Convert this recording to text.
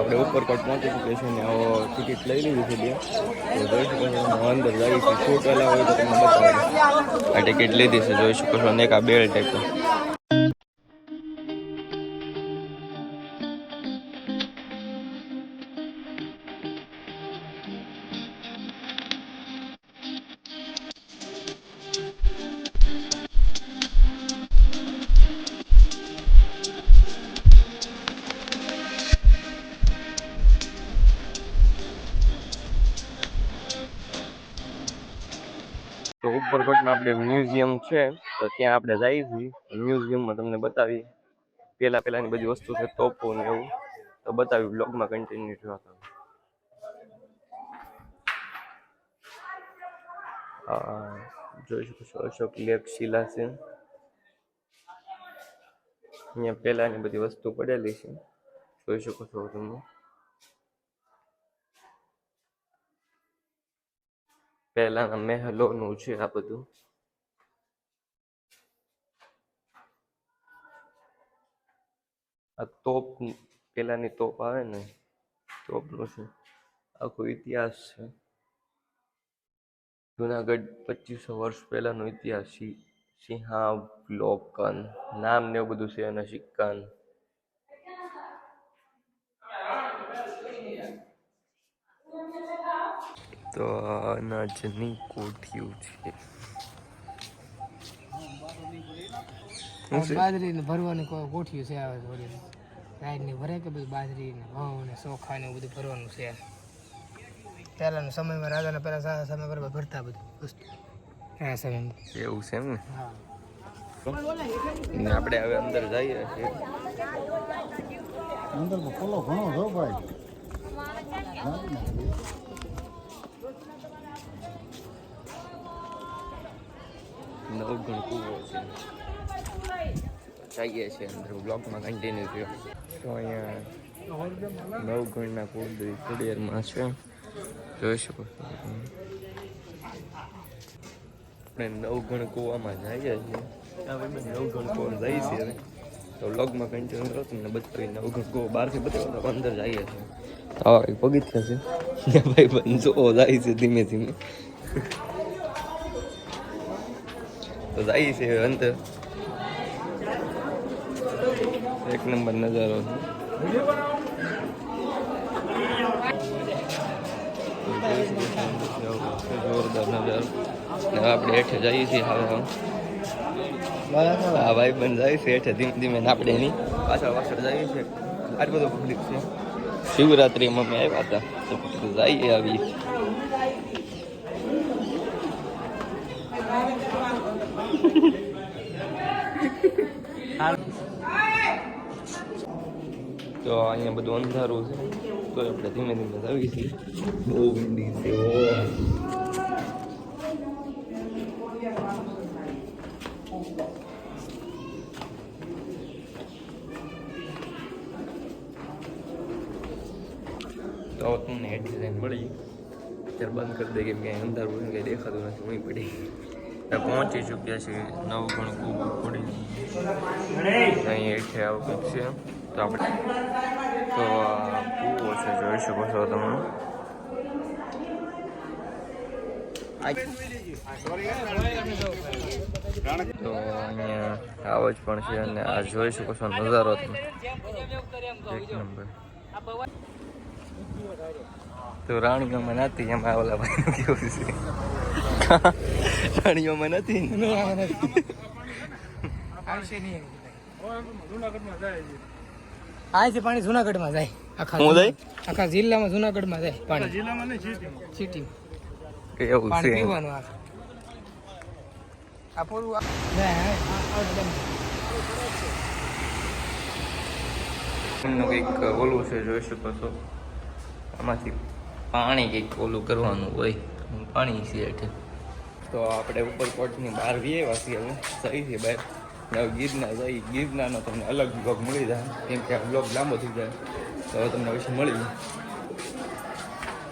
આપણે ઉપરકોટ પહોંચી ચૂક્યા છીએ ને ટિકિટ લઈ લીધી છે બે જોઈ શકો છો હું અંદર જઈ છું. પહેલાં હોય તો તમને બતાવું. આ ટિકિટ લીધી છે, જોઈ શકો છો, અને એક આ બેલ ટાઈપ તો ઉપરકોટમાં આપણે મ્યુઝિયમ છે, તો ત્યાં આપણે જઈએ મ્યુઝિયમમાં તમને બતાવી પહેલાં પહેલાંની બધી વસ્તુ છે, તોપો ને એવું. તો બતાવી બ્લોગમાં કન્ટિન્યુ થવા તમે જોઈ શકો છો, અશોક લેખ શિલા છે. અહીંયા પહેલાંની બધી વસ્તુ પડેલી છે. જોઈ શકો છો તમે. પહેલાના મહેલોનું છે આ બધું. આ તોપ પેલાની તોપ આવે ને, તોપનું છે. આખો ઇતિહાસ છે. જુનાગઢ પચીસો વર્ષ પહેલાનો ઇતિહાસ, સિંહા લોકન નામ ને એવું બધું છે અને સિક્કાન. તો અનાજની કોઠીઓ છે. બાજરીને બાજરી ને ભરવાની કોઈ છે આવે થોડી રાઈડની ભરે કે બધું બાજરી ને ઘઉં ને ચોખા ને એવું બધું ભરવાનું છે. પહેલાના સમયમાં રાજાના પહેલા સારા સમય બરાબર ભરતા બધું વસ્તુ. હા સમયમાં. એવું છે એમ ને? હા. ને આપણે હવે અંદર જઈએ છીએ. અંદર ખોલો ઘણો ભાઈ. નવગણ કૂવો છે. જઈએ છીએ અંદર બ્લોગમાં કન્ટિન્યુ થયો. તો અહીંયા નવગણના કુળદેવી કુડિયરમાં છે. જોઈ શકો. આપણે નવગણ કૂવામાં જઈએ છીએ. નવ નવગણ કૂવામાં જઈએ છીએ તો વ્લોગમાં કન્ટિન્યુ કરો, તમને બતાવી નવગણ કૂવો બહારથી તો અંદર જઈએ છીએ. કંઈક પગથિયા છે. ભાઈ બંધ જાય છે ધીમે ધીમે. તો જાય છે અંદર એક નંબર નજારો જોરદાર નજારો આપણે હેઠે જઈએ છીએ હવે આ ભાઈ બંધ જાય છે હેઠે ધીમે ધીમે આપણે એની પાછળ પાછળ જઈએ છીએ આટલું બધું પબ્લિક છે શિવરાત્રિમાં અમે આવ્યા હતા તો જઈએ આવી તો અહીંયા બધું અંધારું છે. તો આપણે ધીમે ધીમે આવી છીએ. બહુ વિંડી છે. તો તમને જઈને મળી. ત્યારે બંધ કરી દે કેમ કે અંધારું કંઈ દેખાતું નથી હું પડી. પહોંચી ચૂક્યા છીએ નવગણ ખૂબ પડી અહીં હેઠે આવું કંઈક છે. તો આપણે તો કૂવો છે, જોઈ શકો છો તમે. તો અહીંયા આવો જ પણ છે અને આ જોઈ શકો છો નજારો તમે. એક નંબર. તો રાણીઓમાં નાતી એમાં ઓલા ભાઈ કેવું છે? રાણીઓમાં નથી નહીં. આ છે પાણી જુનાગઢમાં જાય. આખા હું જાય? આખા જિલ્લામાં જુનાગઢમાં જાય પાણી. જિલ્લામાં સિટી. એવું પાણી છે. પીવાનું આ આ પૂરું. એમનું કંઈક ઓલું છે જોઈ શકો છો. આમાંથી પાણી કંઈક ઓલું કરવાનું હોય. પાણી છે હેઠે તો આપણે ઉપરકોટની બહાર વીએ વાસી હવે. સહી છે બહાર ને ગીરના જઈ ગીરનાનો તમને અલગ બ્લોગ મળી જાય. કેમ કે આ બ્લોગ લાંબો થઈ જાય. તો હવે તમને પછી મળી જાય.